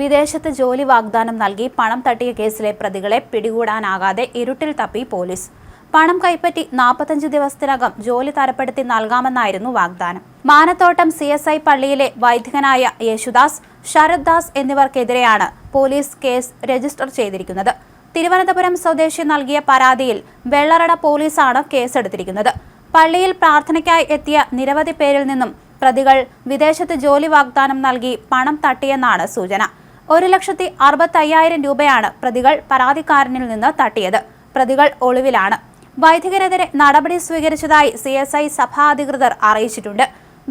വിദേശത്ത് ജോലി വാഗ്ദാനം നൽകി പണം തട്ടിയ കേസിലെ പ്രതികളെ പിടികൂടാനാകാതെ ഇരുട്ടിൽ തപ്പി പോലീസ്. പണം കൈപ്പറ്റി നാൽപ്പത്തഞ്ച് ദിവസത്തിനകം ജോലി തരപ്പെടുത്തി നൽകാമെന്നായിരുന്നു വാഗ്ദാനം. മാനത്തോട്ടം സി എസ് ഐ പള്ളിയിലെ വൈദികനായ യേശുദാസ് ശരത് ദാസ് എന്നിവർക്കെതിരെയാണ് പോലീസ് കേസ് രജിസ്റ്റർ ചെയ്തിരിക്കുന്നത്. തിരുവനന്തപുരം സ്വദേശി നൽകിയ പരാതിയിൽ വെള്ളറട പോലീസാണ് കേസെടുത്തിരിക്കുന്നത്. പള്ളിയിൽ പ്രാർത്ഥനയ്ക്കായി എത്തിയ നിരവധി പേരിൽ നിന്നും പ്രതികൾ വിദേശത്ത് ജോലി വാഗ്ദാനം നൽകി പണം തട്ടിയെന്നാണ് സൂചന. ഒരു ലക്ഷത്തി അറുപത്തയ്യായിരം രൂപയാണ് പ്രതികൾ പരാതിക്കാരനിൽ നിന്ന് തട്ടിയത്. പ്രതികൾ ഒളിവിലാണ്. വൈദികരെതിരെ നടപടി സ്വീകരിച്ചതായി സി എസ് ഐ സഭാധികൃതർ അറിയിച്ചിട്ടുണ്ട്.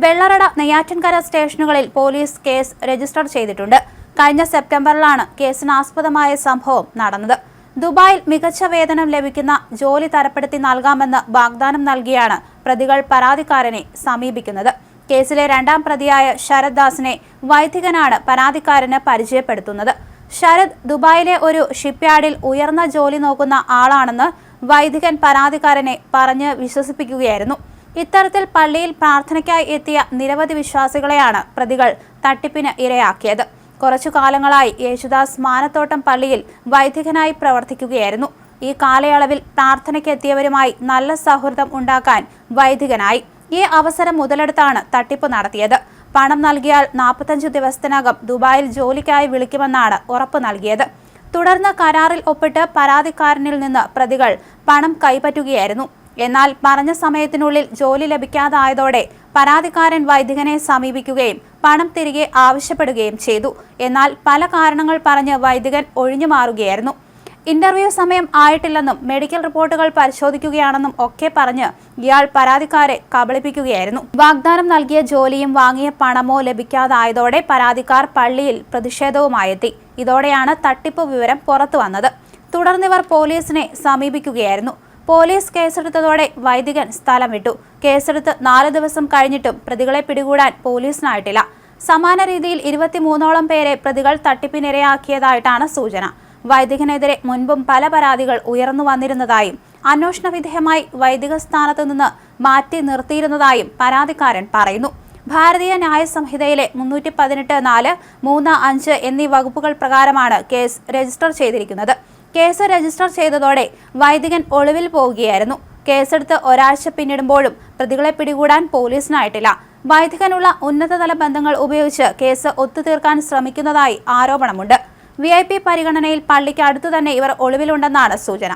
വെള്ളറട നെയ്യാറ്റിൻകര സ്റ്റേഷനുകളിൽ പോലീസ് കേസ് രജിസ്റ്റർ ചെയ്തിട്ടുണ്ട്. കഴിഞ്ഞ സെപ്റ്റംബറിലാണ് കേസിനാസ്പദമായ സംഭവം നടന്നത്. ദുബായിൽ മികച്ച വേതനം ലഭിക്കുന്ന ജോലി തരപ്പെടുത്തി നൽകാമെന്ന് വാഗ്ദാനം നൽകിയാണ് പ്രതികൾ പരാതിക്കാരനെ സമീപിക്കുന്നത്. കേസിലെ രണ്ടാം പ്രതിയായ ശരത് ദാസിനെ വൈദികനാണ് പരാതിക്കാരന് പരിചയപ്പെടുത്തുന്നത്. ശരത് ദുബായിലെ ഒരു ഷിപ്പ്യാർഡിൽ ഉയർന്ന ജോലി നോക്കുന്ന ആളാണെന്ന് വൈദികൻ പരാതിക്കാരനെ പറഞ്ഞ് വിശ്വസിപ്പിക്കുകയായിരുന്നു. ഇത്തരത്തിൽ പള്ളിയിൽ പ്രാർത്ഥനയ്ക്കായി എത്തിയ നിരവധി വിശ്വാസികളെയാണ് പ്രതികൾ തട്ടിപ്പിന് ഇരയാക്കിയത്. കുറച്ചു കാലങ്ങളായി യേശുദാസ് മാനത്തോട്ടം പള്ളിയിൽ വൈദികനായി പ്രവർത്തിക്കുകയായിരുന്നു. ഈ കാലയളവിൽ പ്രാർത്ഥനയ്ക്കെത്തിയവരുമായി നല്ല സൗഹൃദം ഉണ്ടാക്കാൻ വൈദികനായി. ഈ അവസരം മുതലെടുത്താണ് തട്ടിപ്പ് നടത്തിയത്. പണം നൽകിയാൽ നാൽപ്പത്തഞ്ച് ദിവസത്തിനകം ദുബായിൽ ജോലിക്കായി വിളിക്കുമെന്നാണ് ഉറപ്പ് നൽകിയത്. തുടർന്ന് കരാറിൽ ഒപ്പിട്ട് പരാതിക്കാരനിൽ നിന്ന് പ്രതികൾ പണം കൈപ്പറ്റുകയായിരുന്നു. എന്നാൽ പറഞ്ഞ സമയത്തിനുള്ളിൽ ജോലി ലഭിക്കാതായതോടെ പരാതിക്കാരൻ വൈദികനെ സമീപിക്കുകയും പണം തിരികെ ആവശ്യപ്പെടുകയും ചെയ്തു. എന്നാൽ പല കാരണങ്ങൾ പറഞ്ഞ് വൈദികൻ ഒഴിഞ്ഞു മാറുകയായിരുന്നു ഇന്റർവ്യൂ സമയം ആയിട്ടില്ലെന്നും മെഡിക്കൽ റിപ്പോർട്ടുകൾ പരിശോധിക്കുകയാണെന്നും ഒക്കെ പറഞ്ഞ് ഇയാൾ പരാതിക്കാരെ കബളിപ്പിക്കുകയായിരുന്നു. വാഗ്ദാനം നൽകിയ ജോലിയും വാങ്ങിയ പണമോ ലഭിക്കാതായതോടെ പരാതിക്കാർ പള്ളിയിൽ പ്രതിഷേധവുമായെത്തി. ഇതോടെയാണ് തട്ടിപ്പ് വിവരം പുറത്തു വന്നത്. തുടർന്നിവർ പോലീസിനെ സമീപിക്കുകയായിരുന്നു. പോലീസ് കേസെടുത്തതോടെ വൈദികൻ സ്ഥലം വിട്ടു കേസെടുത്ത് നാല് ദിവസം കഴിഞ്ഞിട്ടും പ്രതികളെ പിടികൂടാൻ പോലീസിനായിട്ടില്ല. സമാന രീതിയിൽ ഇരുപത്തിമൂന്നോളം പേരെ പ്രതികൾ തട്ടിപ്പിനിരയാക്കിയതായിട്ടാണ് സൂചന. വൈദികനെതിരെ മുൻപും പല പരാതികൾ ഉയർന്നു വന്നിരുന്നതായും അന്വേഷണ വിധേയമായി വൈദിക സ്ഥാനത്ത് നിന്ന് മാറ്റി നിർത്തിയിരുന്നതായും പരാതിക്കാരൻ പറയുന്നു. ഭാരതീയ ന്യായ സംഹിതയിലെ മുന്നൂറ്റി പതിനെട്ട് നാല് മൂന്ന് അഞ്ച് എന്നീ വകുപ്പുകൾ പ്രകാരമാണ് കേസ് രജിസ്റ്റർ ചെയ്തിരിക്കുന്നത്. കേസ് രജിസ്റ്റർ ചെയ്തതോടെ വൈദികൻ ഒളിവിൽ പോവുകയായിരുന്നു. കേസെടുത്ത് ഒരാഴ്ച പിന്നിടുമ്പോഴും പ്രതികളെ പിടികൂടാൻ പോലീസിനായിട്ടില്ല. വൈദികനുള്ള ഉന്നതതല ബന്ധങ്ങൾ ഉപയോഗിച്ച് കേസ് ഒത്തുതീർക്കാൻ ശ്രമിക്കുന്നതായി ആരോപണമുണ്ട്. വി ഐ പി പരിഗണനയിൽ പള്ളിക്ക് അടുത്തു തന്നെ ഇവർ ഒളിവിലുണ്ടെന്നാണ് സൂചന